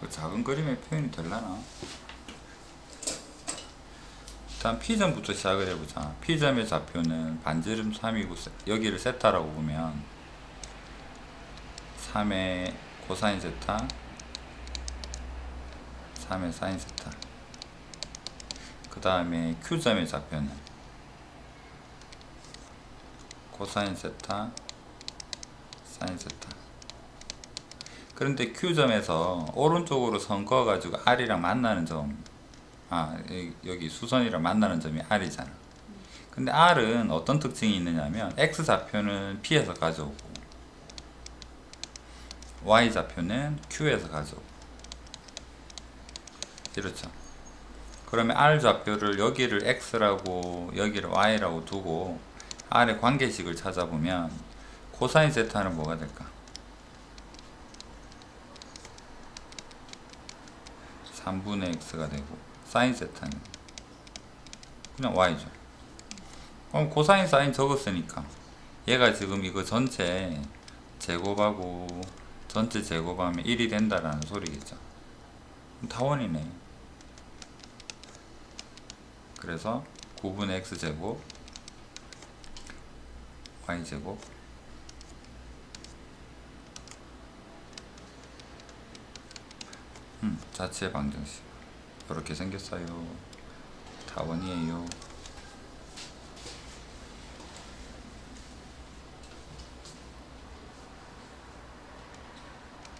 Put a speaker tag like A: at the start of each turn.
A: 그 작은 그림의 표현이 될라나? 일단 P점부터 시작을 해보자. P점의 좌표는 반지름 3이고 여기를 세타라고 보면 3의 코사인 세타 3의 사인 세타 그 다음에 Q점의 좌표는 코사인 세타 사인 세타 그런데 Q점에서 오른쪽으로 선 그어가지고 R이랑 만나는 점, 아 여기- 수선이랑 만나는 점이 R이잖아. 근데 R은 어떤 특징이 있느냐면 X 좌표는 P에서 가져오고 Y 좌표는 Q에서 가져오고 이렇죠. 그러면 R 좌표를 여기를 X라고 여기를 Y라고 두고 R의 관계식을 찾아보면 코사인 세타는 뭐가 될까? 3분의 x가 되고 사인 세타는 그냥 y죠. 그럼 코사인 사인 적었으니까 얘가 지금 이거 전체 제곱하고 전체 제곱하면 1이 된다라는 소리겠죠. 다원이네. 그래서 9분의 x 제곱 y 제곱 음, 자체 방정식 이렇게 생겼어요. 다원이에요.